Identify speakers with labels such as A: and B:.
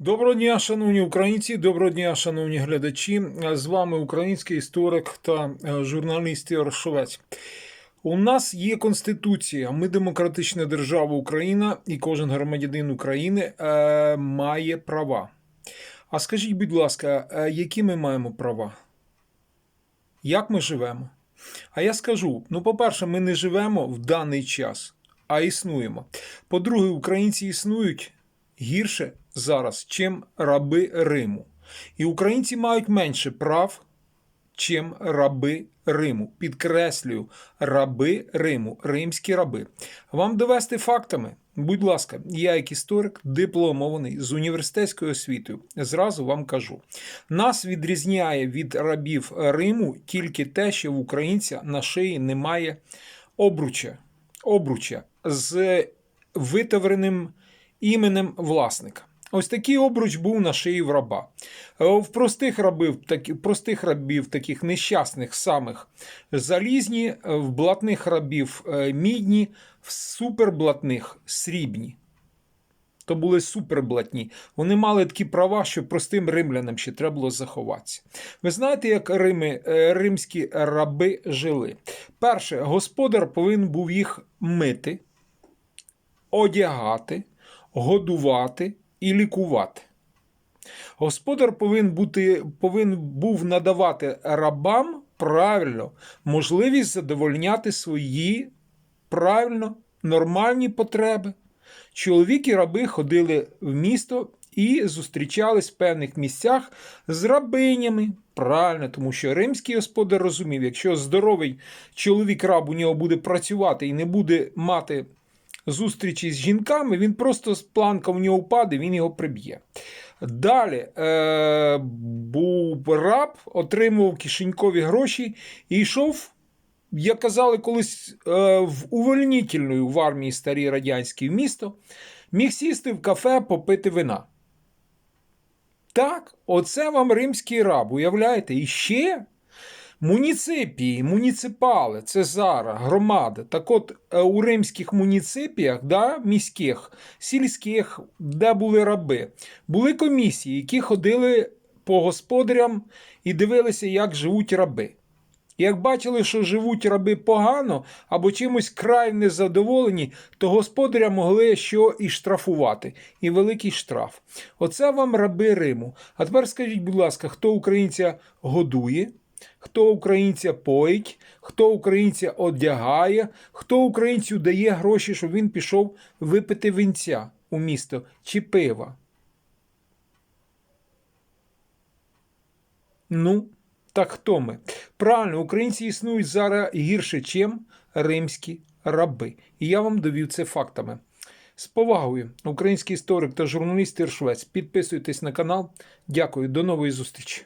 A: Доброго дня, шановні українці, доброго дня, шановні глядачі. З вами український історик та е, журналіст Ігор Шовець. У нас є Конституція, ми демократична держава Україна, і кожен громадянин України е, має права. А скажіть, будь ласка, е, які ми маємо права? Як ми живемо? А я скажу: ну, по-перше, ми не живемо в даний час, а існуємо. По-друге, українці існують гірше зараз, чим раби Риму. І українці мають менше прав, чим раби Риму. Підкреслюю, раби Риму, римські раби. Вам довести фактами. Будь ласка, я, як історик, дипломований з університетською освітою, зразу вам кажу: нас відрізняє від рабів Риму тільки те, що в українця на шиї немає обруча, обруча з витавреним іменем власника. Ось такий обруч був на шиї в раба. Е, В простих рабів, такі, простих рабів, таких нещасних самих залізні, е, в блатних рабів е, мідні, в суперблатних срібні. То були суперблатні. Вони мали такі права, що простим римлянам ще треба було заховатися. Ви знаєте, як Рими, римські раби жили? Перше, господар повинен був їх мити, одягати, годувати і лікувати. Господар повинен, бути, повинен був надавати рабам правильно можливість задовольняти свої правильно нормальні потреби. Чоловік і раби ходили в місто і зустрічались в певних місцях з рабинями. Правильно, тому що римський господар розумів, якщо здоровий чоловік раб у нього буде працювати і не буде мати зустрічі з жінками, він просто з планка в нього впаде, він його приб'є. Далі е, був раб, отримував кишенькові гроші і йшов, як казали колись, е, в увольнительну в армії старій радянській місто, міг сісти в кафе, попити вина. Так, оце вам римський раб, уявляєте? І ще Муніципії, муніципали, це зараз громади. Так от е, у римських муніципіях, да, міських, сільських, де були раби, були комісії, які ходили по господарям і дивилися, як живуть раби. Як бачили, що живуть раби погано або чимось край незадоволені, то господаря могли що і штрафувати, і великий штраф. Оце вам раби Риму. А тепер скажіть, будь ласка, хто українця годує? Хто українця поїть, хто українця одягає, хто українцю дає гроші, щоб він пішов випити винця у місто чи пива. Ну, так хто ми? Правильно, українці існують зараз гірше, чим римські раби. І я вам довів це фактами. З повагою, український історик та журналіст Іршвець. Підписуйтесь на канал. Дякую, до нової зустрічі.